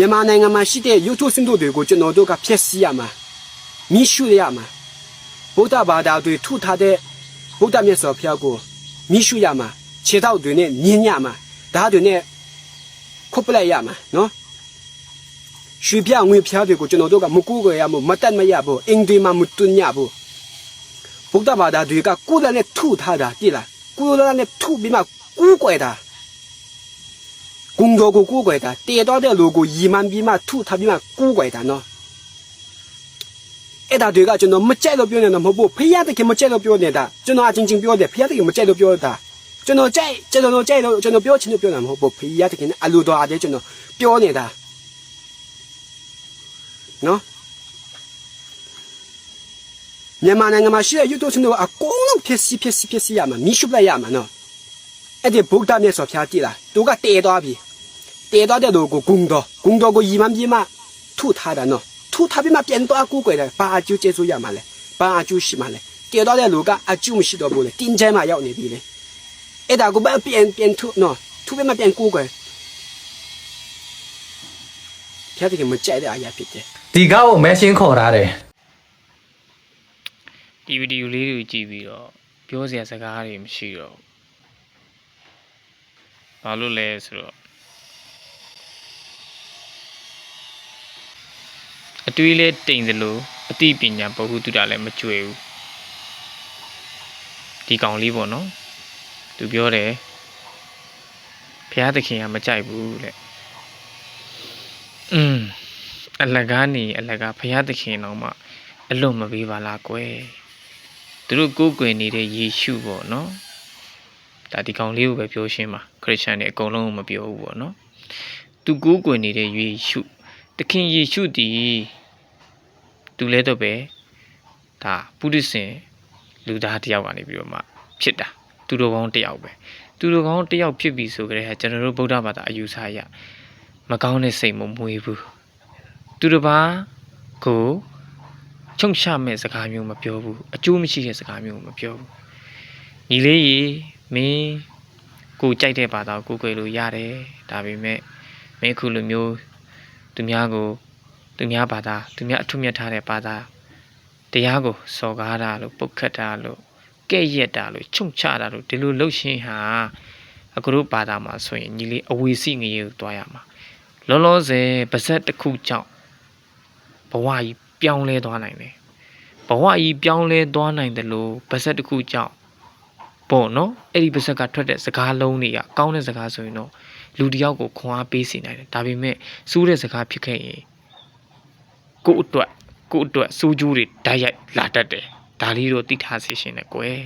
မြန်မာနိုင်ငံမှာရှိတဲ့ရုပ်ထုစင်တို့တွေကိုကျွန်တော်တို့ကဖျက်ဆီးရမှာမိရှုရမှာဗုဒ္ဓဘာသာတွေထုထားတဲ့ဗုဒ္ဓမြတ်စွာဘုရားကိုမိရှုရမှာခြေထောက်တွေနဲ့မြင်းညမှာဓာတ်တွေနဲ့ခုတ်ပလိုက်ရမှာနော်ရွှေပြငွေပြားတွေကိုကျွန်တော်တို့ကမကူကြရဘူးမတတ်မရဘူးအင်္ဂလိပ်မှာမတွညဘူးဗုဒ္ဓဘာသာတွေကကိုယ်လည်းထုထားတာကြည့်လားကိုယ်လည်းထုပြီးမှကူးကွယ်တာ 工作个古怪的，跌倒的路过一万匹马土，他比嘛古怪的喏。一大堆个就那没摘到表演的，没不，培养的给没摘到表演的，就那静静表的，培养的给没摘到表演的，就那摘，摘到那摘到，就那表情的表演没不，培养的给那阿路多阿的就那表演的，喏。မြန်မာနိုင်ငံမှာရှိတဲ့ရုပ်တုစင်တို့အကုန်လုံးဖြစ်စီဖြစ်စီဖြစ်စီရမှာမိရှုပလိုက်ရမှာနော်အဲ့ဒီဗုဒ္ဓမြတ်စွာဘုရားကြည့်လားသူကတည်သွားပြီ တည်သွားတဲ့လူကိုဂုံတော်ဂုံတော်ကိုယီမန်ပြမထုထားတာနော်ထုထားပြီးမှပြန်သွားကူကွယ်တယ်ဘာအကျိုးကျေးဇူးရမှာလဲဘာအကျိုးရှိမှာလဲတည်သွားတဲ့လူကအကျိုးမရှိတော့ဘူးလေတင်းကျဲမှာရောက်နေပြီလေအဲ့ဒါကိုပဲပြန်ပြန်ထုနော်ထုပြီးမှပြန်ကူကွယ်ဖျားတဲ့ကမကြိုက်တဲ့အရာဖြစ်တယ်ဒီကားကိုမဲရှင်းခေါ်ထားတယ်ဒီဗီဒီယိုလေးတွေကိုကြည့်ပြီးတော့ပြောစရာစကားတွေမရှိတော့ဘူးဘာလို့လဲဆိုတော့ အတွေးလဲတိမ်သလိုအသိပညာဘ ഹു တုတာလည်းမကြွယ်ဘူးဒီကောင်လေးပေါ့နော်သူပြောတယ်ဘုရားသခင်ကမကြိုက်ဘူးတဲ့อืมအလကားနေအလကားဘုရားသခင်တော့မှအလွတ်မပေးပါလားကွယ် သူတို့ကိုးကွယ်နေတဲ့ယေရှုပေါ့နော်ဒါဒီကောင်လေးကိုပဲပြောရှင်းပါခရစ်ယာန်တွေအကုန်လုံးကိုမပြောဘူးပေါ့နော်သူကိုးကွယ်နေတဲ့ယေရှု သခင်ယေရှုတည်သူလဲတော့ပဲဒါပုရိသင်လူသားတစ်ယောက်ကနေပြီးတော့မှဖြစ်တာသူတော်ကောင်းတစ်ယောက်ပဲသူတော်ကောင်းတစ်ယောက်ဖြစ်ပြီဆိုကြတဲ့ဟာကျွန်တော်တို့ဗုဒ္ဓဘာသာအယူဆအရမကောင်းတဲ့စိတ်မမွေးဘူးသူတစ်ပါးကိုချုံချမဲ့စကားမျိုးမပြောဘူးအကျိုးမရှိတဲ့စကားမျိုးမပြောဘူးညီလေးရေမင်းကိုကြိုက်တဲ့ဘာသာကိုကိုယ်လို့ရတယ်ဒါပေမဲ့မင်းခုလိုမျိုး သူများကိုသူများဘာသာသူများအထွတ်မြတ်ထားတဲ့ဘာသာတရားကိုစော်ကားတာလို့ပုတ်ခတ်တာလို့ကဲ့ရက်တာလို့ချုံချတာလို့ဒီလိုလှုပ်ရှင်းဟာအကရုဘာသာမှာဆိုရင်ညီလေးအဝေစီငရေကိုတွားရမှာလောလောဆယ်ပါဇက်တစ်ခုကြောင့်ဘဝကြီးပြောင်းလဲသွားနိုင်တယ်ဘဝကြီးပြောင်းလဲသွားနိုင်တယ်လို့ပါဇက်တစ်ခုကြောင့် ပေါ့နော်အဲ့ဒီပါဇက်ကထွက်တဲ့စကားလုံးတွေကကောင်းတဲ့စကားဆိုရင်တော့လူတစ်ယောက်ကိုခွန်အားပေးစေနိုင်တယ်ဒါပေမဲ့စိုးတဲ့စကားဖြစ်ခဲ့ရင်ကိုယ့်အတွက်ကိုယ့်အတွက်စိုးကျိုးတွေဓာတ်ရိုက်လာတတ်တယ်ဒါလေးတော့သိထားစေရှင်နဲ့ကွယ်